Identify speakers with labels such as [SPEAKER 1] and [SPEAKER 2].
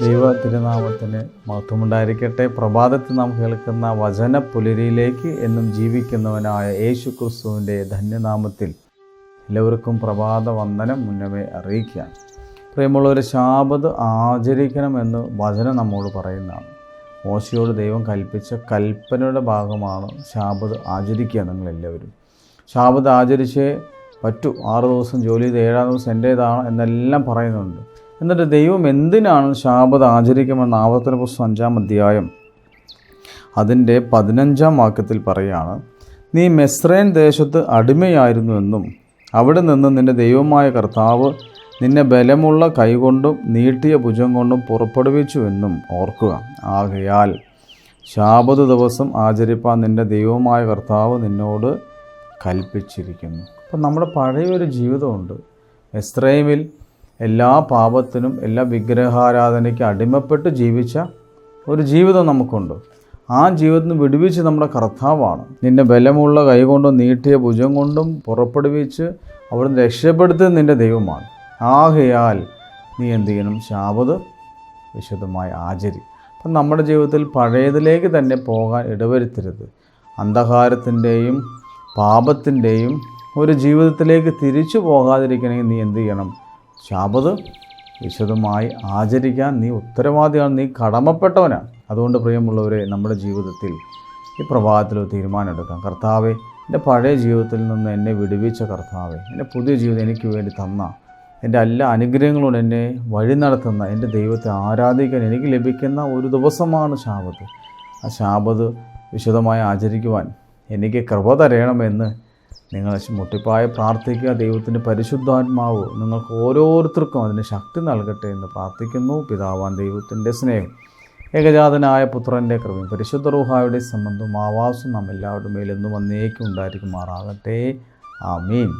[SPEAKER 1] ദൈവ തിരുനാമത്തിന് മഹത്വമുണ്ടായിരിക്കട്ടെ. പ്രഭാതത്തിൽ നാം കേൾക്കുന്ന വചന പുലരിയിലേക്ക് എന്നും ജീവിക്കുന്നവനായ യേശു ക്രിസ്തുവിന്റെ ധന്യനാമത്തിൽ എല്ലാവർക്കും പ്രഭാത വന്ദനം മുന്നമേ അറിയിക്കുകയാണ്. പ്രിയമുള്ളവർ ശാപത് ആചരിക്കണമെന്ന് വചനം നമ്മോട് പറയുന്നതാണ്. മോശയോട് ദൈവം കൽപ്പിച്ച കൽപ്പനയുടെ ഭാഗമാണ് ശാപത് ആചരിക്കുക നിങ്ങളെല്ലാവരും. ശാപത് ആചരിച്ചേ പറ്റൂ. ആറ് ദിവസം ജോലി ചെയ്ത് ഏഴാം ദിവസം എന്റേതാണ് എന്നെല്ലാം പറയുന്നുണ്ട്. എന്നിട്ട് ദൈവം എന്തിനാണ് ശാപത ആചരിക്കുമെന്ന് ആവർത്തന പുസ്തകം അഞ്ചാം അധ്യായം അതിന്റെ പതിനഞ്ചാം വാക്യത്തിൽ പറയാണ് നീ മെസ്രൈൻ ദേശത്ത് അടിമയായിരുന്നുവെന്നും അവിടെ നിന്ന് നിന്റെ ദൈവമായ കർത്താവ് നിന്നെ ബലമുള്ള കൈകൊണ്ടും നീട്ടിയ ഭുജം കൊണ്ടും പുറപ്പെടുവിച്ചുവെന്നും ഓർക്കുക. ആകയാൽ ശാപത് ദിവസം ആചരിപ്പാൻ നിന്റെ ദൈവമായ കർത്താവ് നിന്നോട് കൽപ്പിച്ചിരിക്കുന്നു. അപ്പം നമ്മുടെ പഴയൊരു ജീവിതമുണ്ട്. എസ്ത്രൈമിൽ എല്ലാ പാപത്തിനും എല്ലാ വിഗ്രഹാരാധനയ്ക്കും അടിമപ്പെട്ട് ജീവിച്ച ഒരു ജീവിതം നമുക്കുണ്ട്. ആ ജീവിതത്തിന് വിടുവിച്ച് നമ്മുടെ കർത്താവാണ്. നിന്നെ ബലമുള്ള കൈകൊണ്ടും നീട്ടിയ ഭുജം കൊണ്ടും പുറപ്പെടുവിച്ച് അവിടുന്ന് രക്ഷപ്പെടുത്തുന്നത് നിന്റെ ദൈവമാണ്. ആകയാൽ നീ എന്ത് ചെയ്യണം? ശാപത് വിശദമായി ആചരി. അപ്പം നമ്മുടെ ജീവിതത്തിൽ പഴയതിലേക്ക് തന്നെ പോകാൻ ഇടവരുത്തരുത്. അന്ധകാരത്തിന്റെയും പാപത്തിന്റെയും ഒരു ജീവിതത്തിലേക്ക് തിരിച്ചു പോകാതിരിക്കണമെങ്കിൽ നീ എന്ത് ചെയ്യണം? ശാപത് വിശദമായി ആചരിക്കാൻ നീ ഉത്തരവാദിയാണ് നീ കടമപ്പെട്ടവനാണ്. അതുകൊണ്ട് പ്രിയമുള്ളവരെ നമ്മുടെ ജീവിതത്തിൽ ഈ പ്രഭാതത്തിൽ ഒരു തീരുമാനമെടുക്കാം. കർത്താവെ എന്റെ പഴയ ജീവിതത്തിൽ നിന്ന് എന്നെ വിടുവിച്ച കർത്താവെ എന്റെ പുതിയ ജീവിതം എനിക്ക് വേണ്ടി തന്ന എന്റെ എല്ലാ അനുഗ്രഹങ്ങളും എന്നെ വഴി നടത്തുന്ന എന്റെ ദൈവത്തെ ആരാധിക്കാൻ എനിക്ക് ലഭിക്കുന്ന ഒരു ദിവസമാണ് ശാപത്ത് ആ ശാപത് വിശദമായി ആചരിക്കുവാൻ എനിക്ക് കൃപ തരയണമെന്ന് നിങ്ങൾ മുട്ടിപ്പായ പ്രാർത്ഥിക്കുക ദൈവത്തിന്റെ പരിശുദ്ധാത്മാവ് നിങ്ങൾക്ക് ഓരോരുത്തർക്കും അതിന് ശക്തി നൽകട്ടെ എന്ന് പ്രാർത്ഥിക്കുന്നു. പിതാവാൻ ദൈവത്തിന്റെ സ്നേഹം ഏകജാതനായ പുത്രന്റെ കൃപയും പരിശുദ്ധ റൂഹായുടെ സംബന്ധവും ആവാസും നാം എല്ലാവരുടെ മേലെന്നും വന്നേക്കും ഉണ്ടായിരിക്കുമാറാകട്ടെ. ആമീൻ.